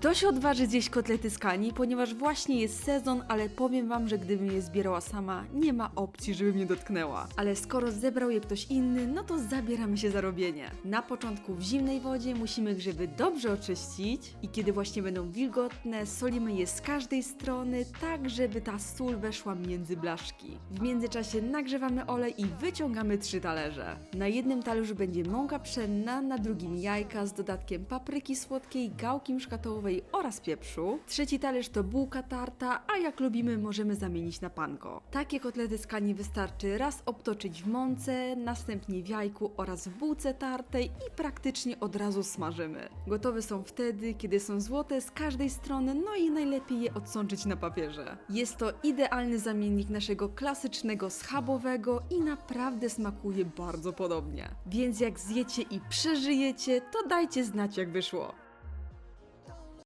Kto się odważy zjeść kotlety z kani, ponieważ właśnie jest sezon, ale powiem wam, że gdybym je zbierała sama, nie ma opcji, żeby mnie dotknęła. Ale skoro zebrał je ktoś inny, no to zabieramy się za robienie. Na początku w zimnej wodzie musimy grzyby dobrze oczyścić i kiedy właśnie będą wilgotne, solimy je z każdej strony, tak żeby ta sól weszła między blaszki. W międzyczasie nagrzewamy olej i wyciągamy trzy talerze. Na jednym talerzu będzie mąka pszenna, na drugim jajka z dodatkiem papryki słodkiej, gałki oraz pieprzu. Trzeci talerz to bułka tarta, a jak lubimy możemy zamienić na panko. Takie kotlety z kani wystarczy raz obtoczyć w mące, następnie w jajku oraz w bułce tartej i praktycznie od razu smażymy. Gotowe są wtedy, kiedy są złote z każdej strony, no i najlepiej je odsączyć na papierze. Jest to idealny zamiennik naszego klasycznego schabowego i naprawdę smakuje bardzo podobnie. Więc jak zjecie i przeżyjecie, to dajcie znać jak wyszło.